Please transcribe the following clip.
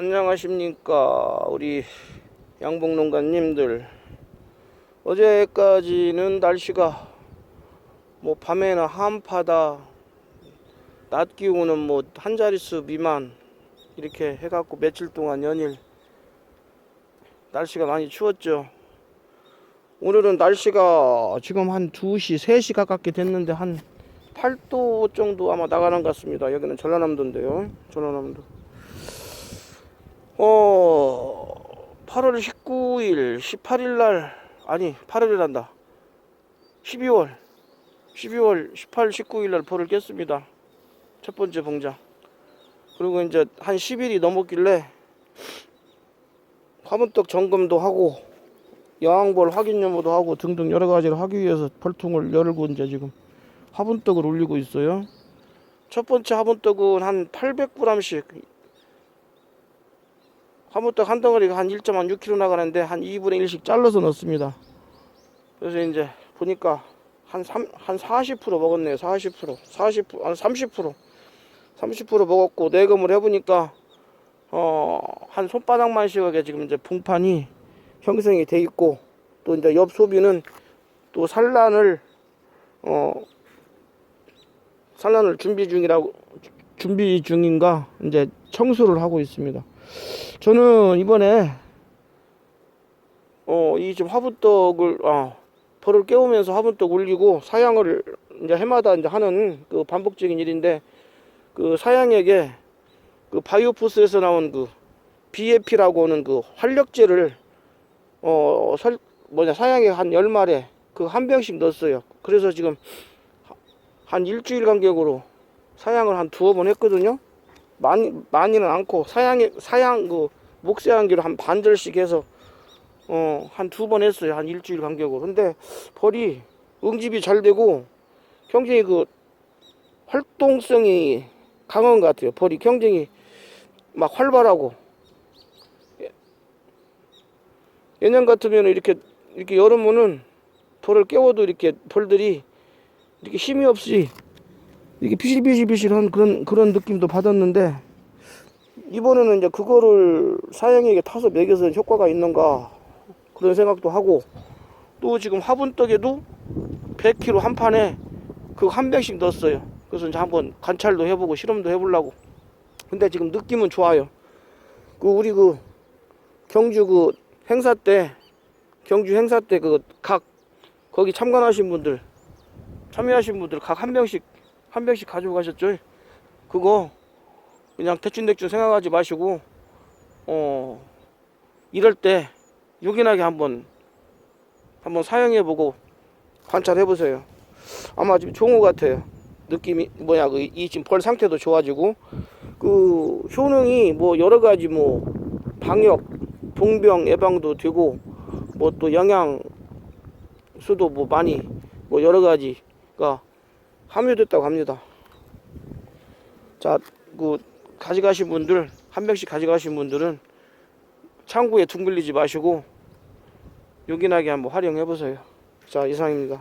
안녕하십니까 우리 양봉농가님들. 어제까지는 날씨가 뭐 밤에는 한파다 낮 기온은 뭐 한 자릿수 미만 이렇게 해갖고 며칠 동안 연일 날씨가 많이 추웠죠. 오늘은 날씨가 지금 한 2시 3시 가깝게 됐는데 한 8도 정도 아마 나가는 것 같습니다. 여기는 전라남도인데요. 전라남도 어 8월 19일 18일 날 아니 8월이란다. 12월 12월 18, 19일 날 벌을 깼습니다. 첫 번째 봉장. 그리고 이제 한 10일이 넘었길래 화분떡 점검도 하고 여왕벌 확인 여부도 하고 등등 여러 가지를 하기 위해서 벌통을 열고 이제 지금 화분떡을 올리고 있어요. 첫 번째 화분떡은 한 800g씩 화분떡 한 덩어리가 한 1.6kg 나가는데 한 2분의 1씩 잘라서 넣습니다. 그래서 이제 보니까 한, 3, 한 40% 먹었네요. 40%. 40%, 한 30%. 30% 먹었고, 내금을 해보니까, 어, 한 손바닥만 시하게 지금 이제 봉판이 형성이 돼 있고, 또 이제 옆 소비는 또 산란을, 어, 산란을 준비 중이라고, 준비 중인가, 이제 청소를 하고 있습니다. 저는 이번에 어이 지금 화분떡을 아 벌을 깨우면서 화분떡 올리고 사양을 이제 해마다 이제 하는 그 반복적인 일인데 그 사양에게 그 바이오포스에서 나온 그 BAP라고 하는 그 활력제를 어 설, 뭐냐 사양에 한 열 마리 그 한 병씩 넣었어요. 그래서 지금 한 일주일 간격으로 사양을 한 두어 번 했거든요. 많이 많이는 않고 사양에 사양 그 목세안기로 한 반절씩 해서 어 한 두 번 했어요. 한 일주일 간격으로. 근데 벌이 응집이 잘 되고 굉장히 그 활동성이 강한 것 같아요. 벌이 굉장히 막 활발하고. 예- 예년 같으면 이렇게 이렇게 여름에는 벌을 깨워도 이렇게 벌들이 이렇게 힘이 없이 이게 비실비실비실한 그런 그런 느낌도 받았는데 이번에는 이제 그거를 사양에게 타서 먹여서 효과가 있는가 그런 생각도 하고 또 지금 화분떡에도 100kg 한 판에 그한 병씩 넣었어요. 그래서 이제 한번 관찰도 해보고 실험도 해보려고. 근데 지금 느낌은 좋아요. 그 우리 그 경주 그 행사 때 경주 행사 때 그 각 거기 참관하신 분들 참여하신 분들 각한 병씩 한 병씩 가지고 가셨죠? 그거 그냥 대충대충 생각하지 마시고 어 이럴 때 요긴하게 한번 한번 사용해 보고 관찰해 보세요. 아마 지금 좋은 것 같아요. 느낌이 뭐야 그이 지금 벌 상태도 좋아지고 그 효능이 뭐 여러 가지 뭐 방역 동병 예방도 되고 뭐 또 영양 수도 뭐 많이 뭐 여러 가지가 함유됐다고 합니다. 자, 그 가져가신 분들 한 병씩 가져가신 분들은 창구에 둥글리지 마시고 요긴하게 한번 활용해 보세요. 자, 이상입니다.